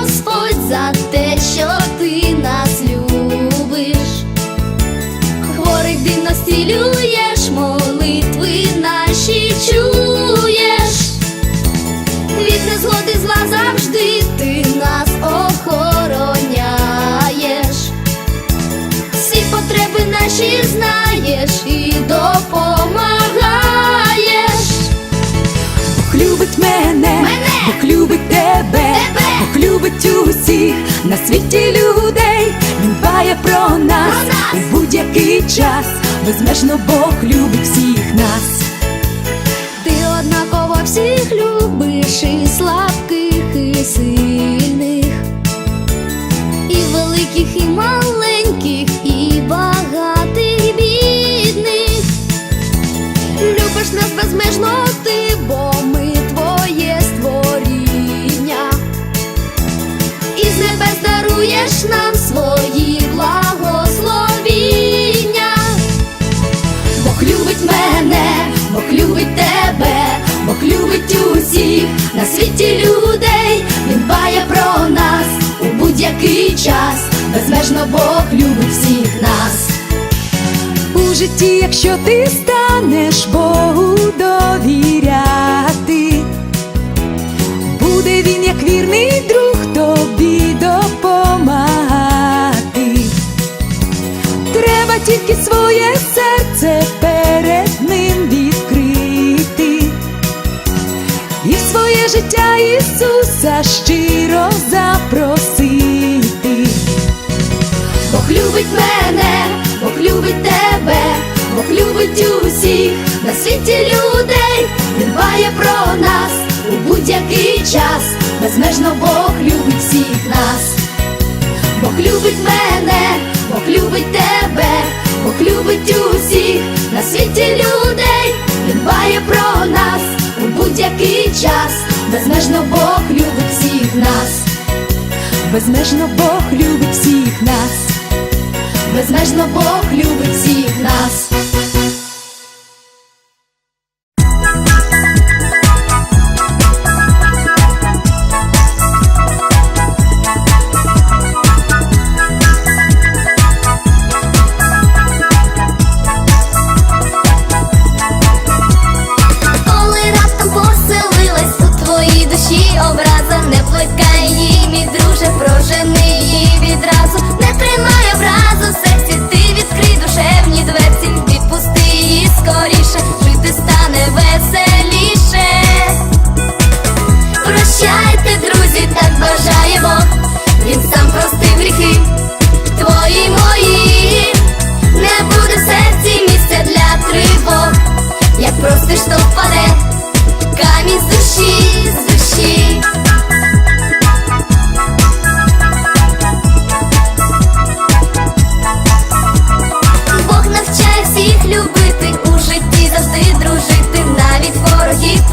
Господь, за те, що ти нас любиш. Хворих дивно зцілюєш, молитви наші чуєш. Від незгоди зла завжди ти нас охороняєш. Всі потреби наші знаєш і допомагаєш. Усіх на світі людей. Дбає про нас, у будь-який час. Безмежно Бог любить всіх нас. Ти однаково всіх любиш і слабких, і сильних, і великих, і маленьких, і багатих, і бідних. Любиш нас безмежно ти, бо на світі людей. Він дбає про нас у будь-який час. Безмежно Бог любить всіх нас. У житті, якщо ти станеш Богу довіряти, буде він як вірний друг життя Ісуса щиро запросити. Бог любить мене, Бог любить тебе, Бог любить усіх на світі людей. Він дбає про нас у будь-який час. Безмежно Бог любить всіх нас. Бог любить мене, Бог любить тебе, Бог любить усіх на світі людей. Він дбає про нас у будь-який час. Безмежно Бог любить всіх нас. Безмежно Бог любить всіх нас. Безмежно Бог любить всіх нас.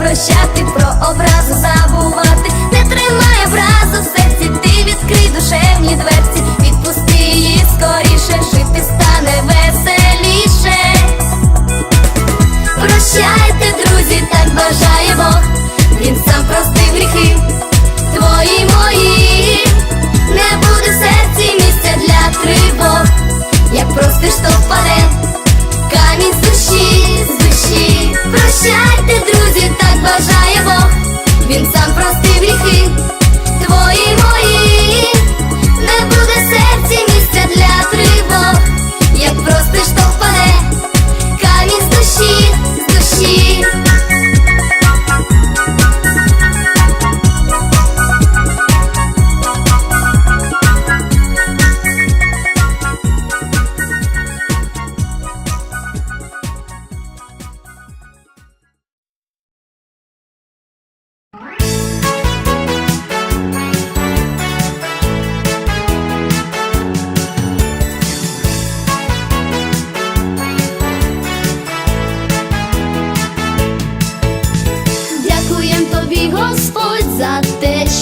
прощати. простив гріхи твої.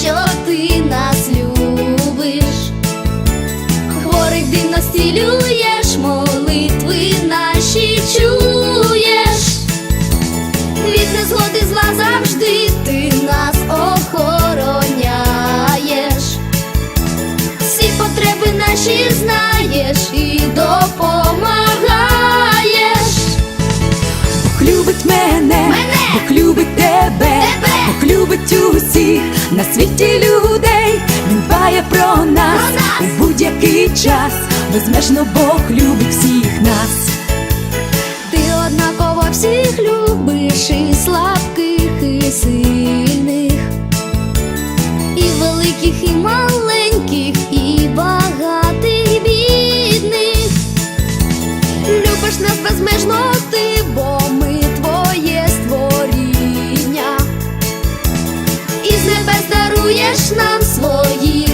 що ти нас любиш, хворих дивно стілюєш, молитви наші чуєш, від незгоди зла завжди ти нас охороняєш, всі потреби наші знаєш і допомагаєш, Бог любить мене, мене. Бог любить тебе. тебе. Бог любить усіх на світі нас у будь-який час. Безмежно Бог любить всіх нас. Ти однаково всіх любиш і слабких, і сильних, і великих, і маленьких, і багатих, і бідних. Любиш нас безмежно ти, бо ми твоє створіння, і з даруєш нам своїх.